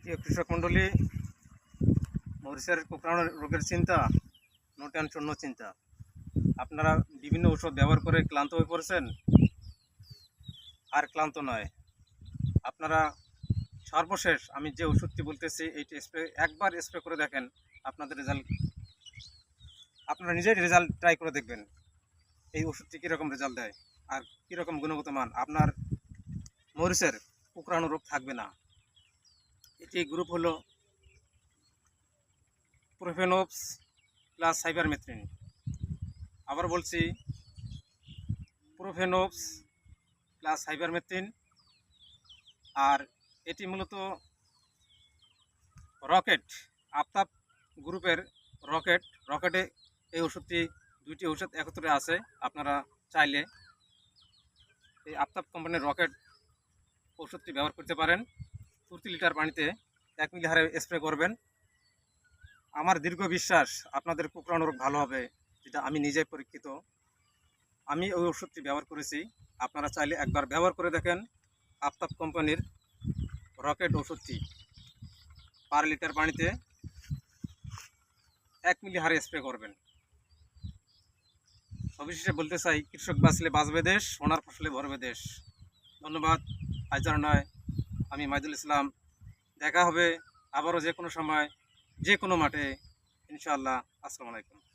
প্রিয় কৃষক মণ্ডলী কোকড়ানো রোগের চিন্তা নো টেনশন নো চিন্তা। আপনারা বিভিন্ন ওষুধ ব্যবহার করে ক্লান্ত হয়ে পড়েছেন? আর ক্লান্ত নয়। আপনারা সর্বশেষ আমি যে ওষুধটি বলতেছি, এইটি স্প্রে একবার স্প্রে করে দেখেন, আপনাদের রেজাল্ট আপনারা নিজেই রেজাল্ট ট্রাই করে দেখবেন, এই ওষুধটি কীরকম রেজাল্ট দেয়, আর কীরকম গুণগত মান। আপনার মরিচের কুকরানো রোগ থাকবে না। এটি গ্রুপ হলো প্রোফেনোপস প্লাস সাইবারমেথ্রিন আবার বলছি প্রোফেনোপস প্লাস সাইবারমেথ্রিন আর এটি মূলত রকেট আফতাব গ্রুপের রকেট রকেটে এই ওষুধটি, দুইটি ওষুধ একত্রে আছে, আপনারা চাইলে এই আফতাব কোম্পানির রকেট ওষুধটি ব্যবহার করতে পারেন। প্রতি লিটার পানিতে এক মিলি হারে স্প্রে করবেন। আমার দীর্ঘ বিশ্বাস আপনাদের কুকরানো ভালো হবে, যেটা আমি নিজে পরীক্ষিত। আমি ওই ওষুধটি ব্যবহার করেছি। আপনারা চাইলে একবার ব্যবহার করে দেখেন আফতাব কোম্পানির রকেট ওষুধটি পার লিটার পানিতে এক মিলি হারে স্প্রে করবেন। সবিশেষে বলতে চাই, কৃষক বাঁচলে বাঁচবে দেশ, সোনার ফসলে ভরবে দেশ। ধন্যবাদ। আজ নয় আমি মাইদুল ইসলাম। দেখা হবে আবারও যে কোনো সময়, যে কোনো মাঠে। ইনশাআল্লাহ। আসসালামু আলাইকুম।